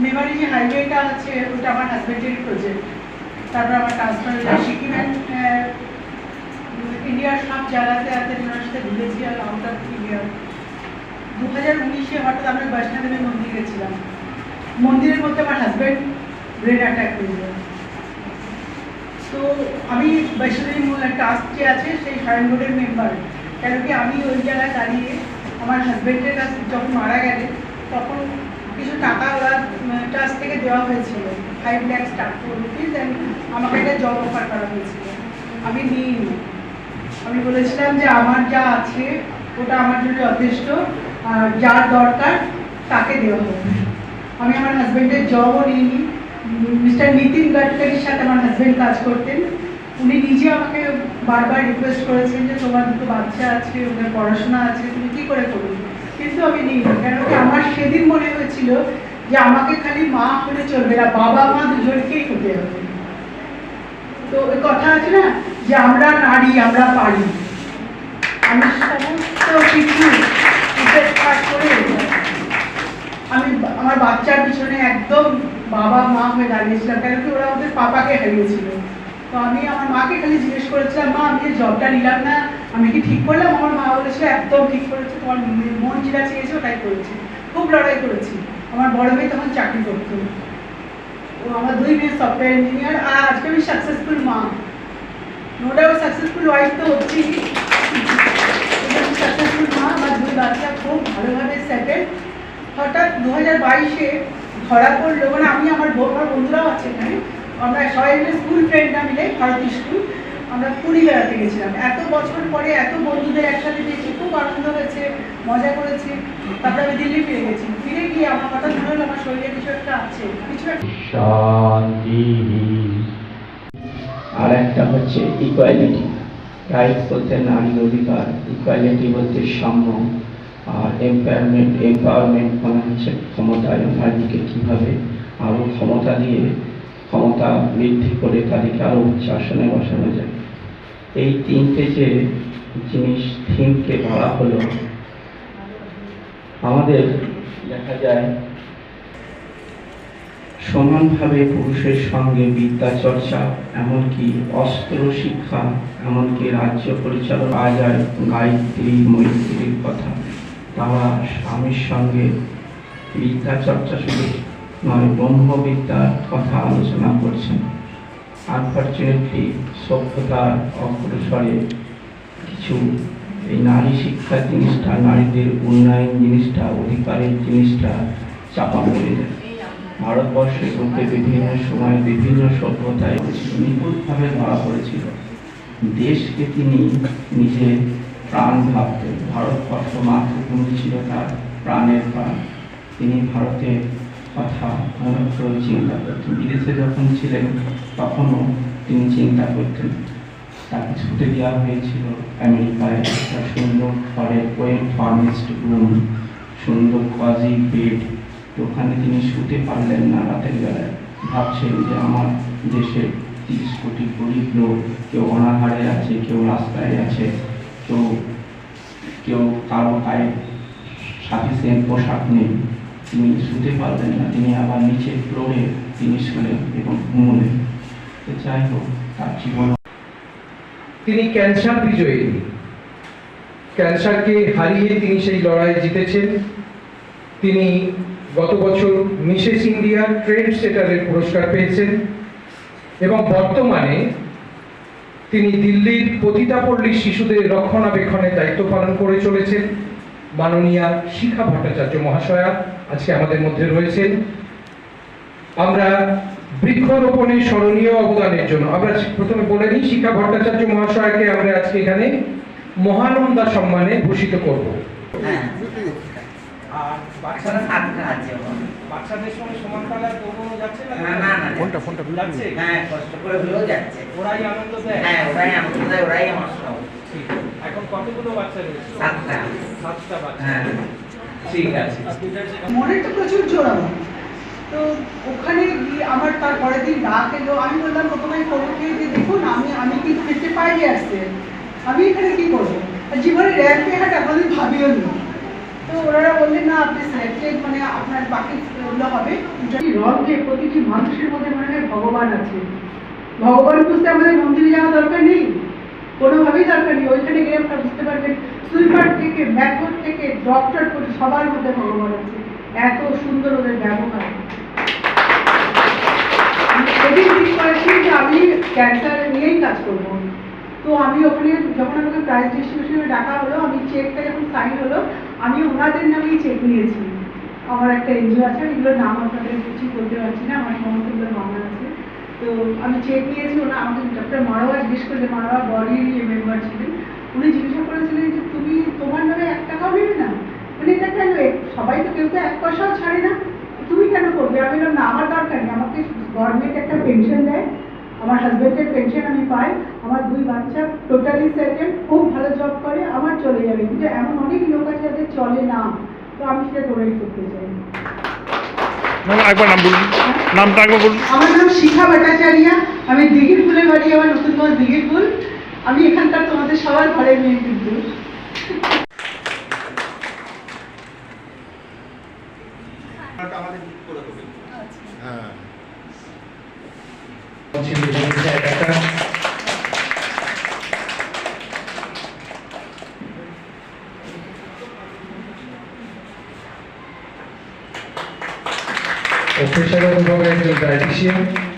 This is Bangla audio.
মেমারি যে হাইওয়েটা আছে, ওটা আমার হাজব্যান্ডের প্রজেক্ট তারপর আমার ট্রান্সফার সিকিম ইন্ডিয়ার সব জায়গাতে আছে ওনার সাথে ঘুরেছি আর আউট অফ ইন্ডিয়া দু হাজার উনিশে হঠাৎ আমরা বৈষ্ণদেবী মন্দির গেছিলাম। মন্দিরের মধ্যে আমার হাজব্যান্ড ব্রেন অ্যাটাক হয়ে যায় তো আমি বৈষ্ণদেবী ট্রাস্ট যে আছে, সেই সায়ন বোর্ডের মেম্বার কেন কি আমি ওই জায়গায় দাঁড়িয়ে আমার হাজব্যান্ডের কাছে যখন মারা গেলে তখন কিছু টাকা ওরা ট্রাস্ট থেকে দেওয়া হয়েছিল ফাইভ ল্যাক্স টাকা রুপিস অ্যান্ড আমাকে একটা জব অফার করা হয়েছিল। আমি নিইনি। আমি বলেছিলাম যে আমার যা আছে, ওটা আমার জন্য যথেষ্ট, আর যার দরকার, তাকে দেওয়া হবে। আমি আমার হাজব্যান্ডের জবও নিইনি। মিস্টার নিতিন গাডকারির সাথে আমার হাজব্যান্ড কাজ করতেন। উনি নিজে আমাকে বারবার রিকোয়েস্ট করেছেন যে তোমার দুটো বাচ্চা আছে, ওদের পড়াশোনা আছে, তুমি কী করে করবে? আমি কেন কি আমার সেদিন মনে হয়েছিল যে আমাকে খালি মা হলে চলবে না, বাবা, মা দুজনকেই হতে হবে। তো ওই কথা আছে না, যে আমরা নারী, আমরা পারি। আমি সমস্ত কিছু করে আমি আমার বাচ্চার পিছনে একদম বাবা, মা হয়ে দাঁড়িয়েছিলাম কেন কি ওরা ওদের পাপাকে হারিয়েছিল। তো আমি আমার মাকে খালি জিজ্ঞেস করেছিলাম, মা, আমি জবটা নিলাম না, আমি কি ঠিক করলাম? আমার মা বলেছিল, একদম ঠিক করেছে, তোমার মন যেটা চেয়েছে ওটাই করেছি, খুব লড়াই করেছি, আমার বড় মেয়ে তখন চাকরি করতো। ও আমার দুই মেয়ে সফটওয়্যার ইঞ্জিনিয়ার আর আজকে আমি সাকসেসফুল মা। নো ডাউট সাকসেসফুল ওয়াইফ তো হচ্ছি। সাকসেসফুল মা, আমার দুই বাচ্চা খুব ভালোভাবে সেটেল হঠাৎ দু হাজার বাইশে ধরা পড়ল মানে আমি আমার আমার বন্ধুরাও আছে এখানে। আমরা সবাই মিলে স্কুল ফ্রেন্ডরা মিলে ভারতী স্কুল, আমরা পুরী বেড়াতে গেছিলাম। এত বছর পরে এত বন্ধুদের একসাথে দেখছি খুব আনন্দ হয়েছে, মজা করেছি। তারপরে আমি দিল্লি ফিরে গেছি। ফিরে গিয়ে আমার কথা মনে হলো, আমার শরীরে কিছু একটা আছে, কিছু একটা আর একটা হচ্ছে ইকুয়ালিটি রাইটস বলতে নারী অধিকার ইকুয়ালিটি বলতে সাম্য। আর এম্পায়ারমেন্ট এম্পাওয়ারমেন্ট মানে হচ্ছে ক্ষমতায়ন নারীকে কীভাবে আরও ক্ষমতা দিয়ে ক্ষমতা বৃদ্ধি করে তাদেরকে আরও উচ্চ আসনে বসানো যায়। এই তিনটে যে জিনিস থিমকে ধরা হলো, আমাদের দেখা যায় সমানভাবে পুরুষের সঙ্গে বিদ্যা চর্চা, এমনকি অস্ত্র শিক্ষা, এমনকি রাজ্য পরিচালক আজার গায়ত্রী, মৈত্রীর কথা। তারা স্বামীর সঙ্গে বিদ্যা চর্চা শুধু নয় ব্রহ্মবিদ্যার কথা আলোচনা করছেন। আনফর্চুনেটলি সভ্যতার অগ্রসরে কিছু এই নারী শিক্ষা জিনিসটা, নারীদের উন্নয়ন জিনিসটা, অধিকারের জিনিসটা চাপা পড়ে যায়। ভারতবর্ষের লোকে বিভিন্ন সময় বিভিন্ন সভ্যতায় নিখুঁতভাবে ধরা পড়েছিল। দেশকে তিনি নিজে প্রাণ ভাবতেন। ভারতবর্ষ মাতৃভূমি ছিল তার প্রাণের প্রাণ। তিনি ভারতের কথা মনে করে চিন্তা করতেন। বিদেশে যখন ছিলেন, তখনও তিনি চিন্তা করতেন। তাকে ছুটে দেওয়া হয়েছিল আমেরিকায় একটা সুন্দর ফরের ওয়েব ফার্মিস্ট রুম, সুন্দর কজি বেড। ওখানে তিনি শুতে পারলেন না রাতের বেলায়। ভাবছেন যে আমার দেশে তিরিশ কোটি গরিব লোক কেউ অনাহারে আছে, কেউ রাস্তায় আছে, কেউ কেউ কারও গায়ে সাফিসিয়েন্ট পোশাক নেই। তিনি শুতে পারলেন না। তিনি আবার নিচে ফ্লোরে তিনি শুলেন এবং ঘুমলেন। যাই হোক, তার জীবন তিনি ক্যান্সার বিজয়ী। ক্যান্সারকে হারিয়ে তিনি সেই লড়াই জিতেছেন। তিনি গত বছর মিসেস ইন্ডিয়া ট্রেড সেটারের পুরস্কার পেয়েছেন এবং বর্তমানে তিনি দিল্লির পতিতাপল্লীর শিশুদের রক্ষণাবেক্ষণের দায়িত্ব পালন করে চলেছেন। মাননীয়া শিখা ভট্টাচার্য মহাশয়া আজকে আমাদের মধ্যে রয়েছেন। আমরা বৃক্ষরোপণের স্মরণীয় অবদানের জন্য আমরা প্রথমে বলে নিই শিক্ষা ভট্টাচার্য মহাশয়কে আমরা আজকে এখানে মহানন্দা সম্মানে ভূষিত করব। হ্যাঁ হ্যাঁ ওরাই আনন্দ দেয়? হ্যাঁ ওরাই আমার দেয় ওরাই আমার সব এখন কতগুলো বাচ্চা রয়েছে? সাতটা। সাতটা বাচ্চা। হ্যাঁ ঠিক আছে। মনের তো প্রচুর জোর তো ওখানে আমার তার দিন ডাক এলো। আমি বললাম প্রথমে করোকে যে দেখুন আমি আমি কিন্তু ফিফটি ফাইভ ইয়ার্সে আমি এখানে কি করব? জীবনে র্যাম্পে হাঁটা কোনোদিন ভাবিও নি। তো তো ওনারা বললেন না আপনি সিলেক্টেড মানে আপনার বাকি গুলো হবে। রথে প্রতিটি মানুষের মধ্যে মনে হয় ভগবান আছে। ভগবান বুঝতে আমাদের মন্দিরে যাওয়া দরকার নেই? কোনোভাবেই দরকার নেই। ওইখানে গিয়ে আপনারা বুঝতে পারবেন সুইপার থেকে ম্যাথর থেকে ডক্টর করে সবার মধ্যে ভগবান আছে। এত সুন্দর ওদের ব্যবহার। আমি ক্যান্সার নিয়েই কাজ করব। তো আমি ওখানে যখন আমাকে প্রাইজ ডিস্ট্রিবিউশনে ডাকা হলো, আমি চেকটা যখন সাইন হলো, আমি ওনাদের নামেই চেক নিয়েছি। আমার একটা এনজিও আছে এগুলোর নাম আপনাদের কিছু বলতে পারছি না, আমার সমস্তগুলো মামলা আছে। তো আমি চেক নিয়েছি ওনা আমাকে ডক্টর মারোয়া জিজ্ঞেস করলে মারোয়া বডির মেম্বার ছিলেন, উনি জিজ্ঞাসা করেছিলেন যে তুমি তোমার নামে এক টাকাও নেবে না। মানে এটা কেন সবাই তো কেউ তো এক পয়সাও ছাড়ে না, তুমি কেন করবে? আমি বললাম, না, আমার দরকার নেই, আমাকে গভর্নমেন্ট একটা পেনশন দেয়, আমার হাজব্যান্ডের পেনশন আমি পাই, আমার দুই বাচ্চা টোটালি সেটেল খুব ভালো জব করে, আমার চলে যাবে। কিন্তু এমন অনেক লোক আছে যাদের চলে না, তো আমি সেটা প্রোভাইড করতে চাই আমার নাম শিখা ভট্টাচারিয়া। আমি দিঘির ফুলের বাড়ি, আমার নতুনগঞ্জ দিঘির ফুল আমি এখানকার তোমাদের সবার ঘরের মেয়ে কিন্তু special is bij